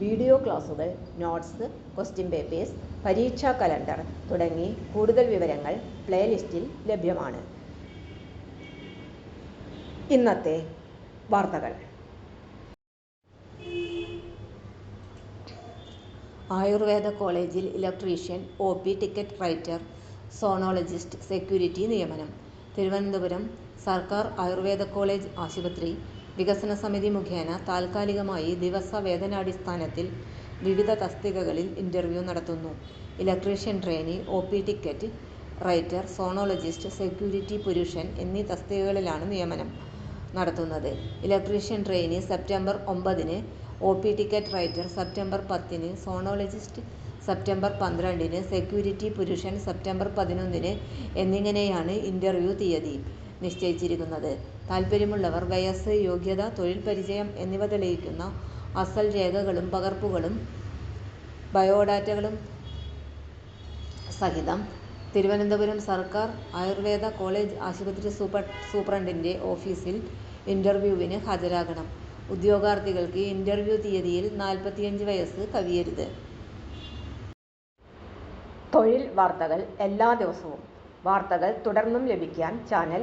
Video ക്ലാസുകൾ notes question papers പരീക്ഷാ calendar തുടങ്ങി കൂടുതൽ വിവരങ്ങൾ പ്ലേലിസ്റ്റിൽ ലഭ്യമാണ്. ഇന്നത്തെ വാർത്തകൾ. ആയുർവേദ കോളേജിൽ electrician O P ticket writer sonologist security നിയമനം. തിരുവനന്തപുരം സർക്കാർ ആയുർവേദ കോളേജ് ആശുപത്രി വികസന സമിതി മുഖേന താൽക്കാലികമായി ദിവസവേതനാടിസ്ഥാനത്തിൽ വിവിധ തസ്തികകളിൽ ഇന്റർവ്യൂ നടത്തുന്നു. Electrician trainee, O P ticket writer, sonologist, security പുരുഷൻ എന്നീ തസ്തികകളിലാണ് നിയമനം നടത്തുന്നത്. ഇലക്ട്രീഷ്യൻ ട്രെയിനി സെപ്റ്റംബർ ഒമ്പതിന്, O P ticket writer September പത്തിന്, സോണോളജിസ്റ്റ് സെപ്റ്റംബർ പന്ത്രണ്ടിന്, സെക്യൂരിറ്റി പുരുഷൻ സെപ്റ്റംബർ പതിനൊന്നിന് എന്നിങ്ങനെയാണ് ഇന്റർവ്യൂ തീയതി നിശ്ചയിച്ചിരിക്കുന്നത്. താൽപര്യമുള്ളവർ വയസ്സ്, യോഗ്യത, തൊഴിൽ പരിചയം എന്നിവ തെളിയിക്കുന്ന അസൽ രേഖകളും പകർപ്പുകളും ബയോഡാറ്റകളും സഹിതം തിരുവനന്തപുരം സർക്കാർ ആയുർവേദ കോളേജ് ആശുപത്രി സൂപ്രണ്ടിന്റെ ഓഫീസിൽ ഇന്റർവ്യൂവിന് ഹാജരാകണം. ഉദ്യോഗാർത്ഥികൾക്ക് ഇന്റർവ്യൂ തീയതിയിൽ നാൽപ്പത്തിയഞ്ച് വയസ്സ് കവിയരുത്. തൊഴിൽ വാർത്തകൾ എല്ലാ ദിവസവും വാർത്തകൾ തുടർന്നും ലഭിക്കാൻ ചാനൽ